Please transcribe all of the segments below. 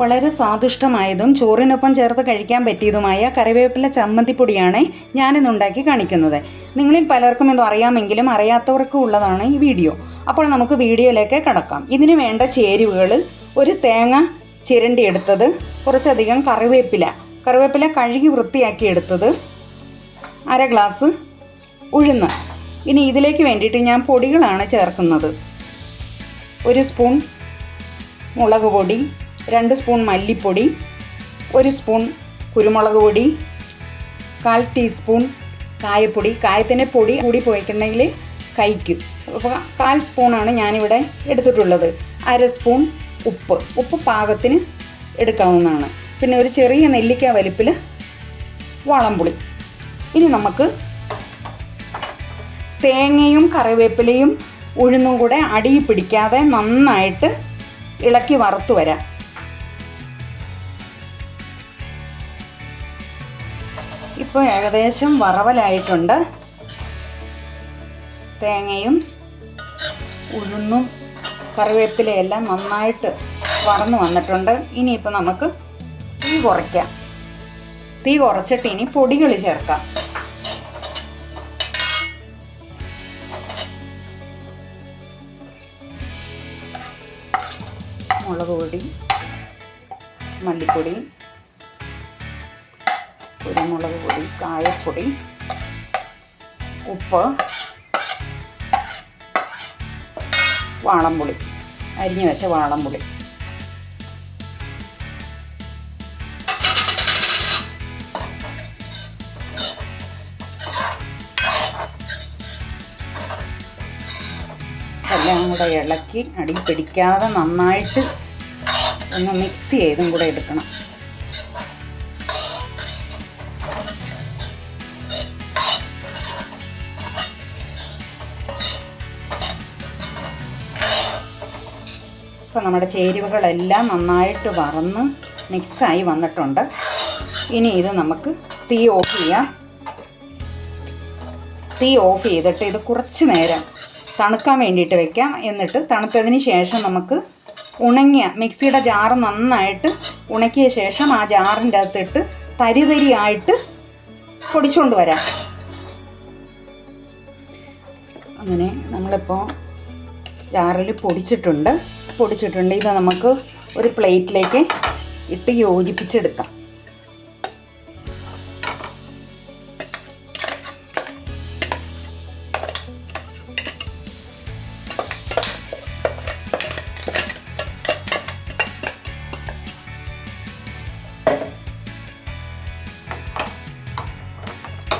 വളരെ സ്വാദിഷ്ടമായതും ചോറിനൊപ്പം ചേർത്ത് കഴിക്കാൻ പറ്റിയതുമായ കറിവേപ്പില ചമ്മന്തിപ്പൊടിയാണ് ഞാനിന്ന് ഉണ്ടാക്കി കാണിക്കുന്നത്. നിങ്ങളിൽ പലർക്കും ഇത് അറിയാമെങ്കിലും അറിയാത്തവർക്കും ഉള്ളതാണ് ഈ വീഡിയോ. അപ്പോൾ നമുക്ക് വീഡിയോയിലേക്ക് കടക്കാം. ഇതിന് വേണ്ട ചേരുവകൾ ഒരു തേങ്ങ ചിരണ്ടി എടുത്തത് കുറച്ചധികം കറിവേപ്പില. കറിവേപ്പില കഴുകി വൃത്തിയാക്കി എടുത്തത് അര ഗ്ലാസ് ഉഴുന്ന്. ഇനി ഇതിലേക്ക് വേണ്ടിയിട്ട് ഞാൻ പൊടികളാണ് ചേർക്കുന്നത്. ഒരു സ്പൂൺ മുളക് പൊടി രണ്ട് സ്പൂൺ മല്ലിപ്പൊടി ഒരു സ്പൂൺ കുരുമുളക് പൊടി കാൽ ടീസ്പൂൺ കായപ്പൊടി. കായത്തിന്റെ പൊടി കൂടി പോയിട്ടുണ്ടെങ്കിൽ കഴിക്കും. അപ്പോൾ കാൽ സ്പൂണാണ് ഞാനിവിടെ എടുത്തിട്ടുള്ളത്. അര സ്പൂൺ ഉപ്പ്. ഉപ്പ് പാകത്തിന് എടുക്കാവുന്നതാണ്. പിന്നെ ഒരു ചെറിയ നെല്ലിക്ക വലിപ്പിൽ വളംപുളി. ഇനി നമുക്ക് തേങ്ങയും കറിവേപ്പിലയും ഉഴുന്നും കൂടെ അടിയിൽ പിടിക്കാതെ നന്നായിട്ട് ഇളക്കി വറുത്ത് വരാം. ഇപ്പോൾ ഏകദേശം വറവലായിട്ടുണ്ട്. തേങ്ങയും ഉഴുന്നും കറിവേപ്പിലയെല്ലാം നന്നായിട്ട് വറന്നു വന്നിട്ടുണ്ട്. ഇനിയിപ്പോൾ നമുക്ക് തീ കുറയ്ക്കാം. തീ കുറച്ചിട്ട് ഇനി പൊടികൾ ചേർക്കാം. മുളക് പൊടി മല്ലിപ്പൊടി കുരുമുളക് പൊടി കായപ്പൊടി ഉപ്പ് വാളംപുളി അരിഞ്ഞു വെച്ച വാളംപുളി. എല്ലാം കൂടെ ഇളക്കി അടി പിടിക്കാതെ നന്നായിട്ട് ഒന്ന് മിക്സ് ചെയ്തും കൂടെ എടുക്കണം. ഇപ്പോൾ നമ്മുടെ ചേരുവകളെല്ലാം നന്നായിട്ട് വറന്ന് മിക്സായി വന്നിട്ടുണ്ട്. ഇനി ഇത് നമുക്ക് തീ ഓഫ് ചെയ്യാം. തീ ഓഫ് ചെയ്തിട്ട് ഇത് കുറച്ച് നേരം തണുക്കാൻ വേണ്ടിയിട്ട് വെക്കാം. എന്നിട്ട് തണുത്തതിന് ശേഷം നമുക്ക് ഉണങ്ങിയ മിക്സിയുടെ ജാറ് നന്നായിട്ട് ഉണക്കിയ ശേഷം ആ ജാറിന്റെ അകത്തിട്ട് തരി തരിയായിട്ട് പൊടിച്ചുകൊണ്ട് വരാം. അങ്ങനെ നമ്മളിപ്പോൾ ജാറിൽ പൊടിച്ചിട്ടുണ്ട്. പൊടിച്ചിട്ടുണ്ട്. ഇത് നമുക്ക് ഒരു പ്ലേറ്റിലേക്ക് ഇട്ട് യോജിപ്പിച്ചെടുക്കാം.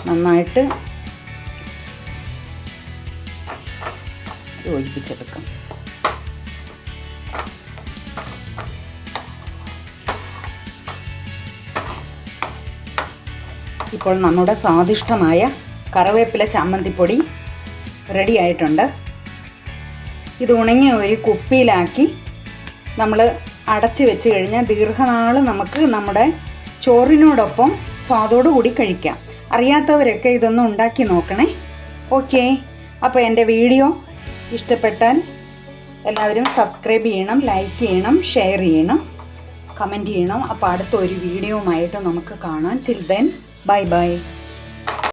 നന്നായിട്ട് യോജിപ്പിച്ചെടുക്കാം. ഇപ്പോൾ നമ്മുടെ സ്വാദിഷ്ടമായ കറിവേപ്പില ചമ്മന്തിപ്പൊടി റെഡി ആയിട്ടുണ്ട്. ഇത് ഉണങ്ങിയ ഒരു കുപ്പിയിലാക്കി നമ്മൾ അടച്ചു വെച്ച് കഴിഞ്ഞാൽ ദീർഘനാൾ നമുക്ക് നമ്മുടെ ചോറിനോടൊപ്പം സ്വാദോടു കൂടി കഴിക്കാം. അറിയാത്തവരൊക്കെ ഇതൊന്ന് ഉണ്ടാക്കി നോക്കണേ. ഓക്കെ. അപ്പോൾ എന്റെ വീഡിയോ ഇഷ്ടപ്പെട്ടാൽ എല്ലാവരും സബ്സ്ക്രൈബ് ചെയ്യണം ലൈക്ക് ചെയ്യണം ഷെയർ ചെയ്യണം കമന്റ് ചെയ്യണം. അപ്പോൾ അടുത്ത ഒരു വീഡിയോ ആയിട്ട് നമുക്ക് കാണാം. Till then Bye-bye.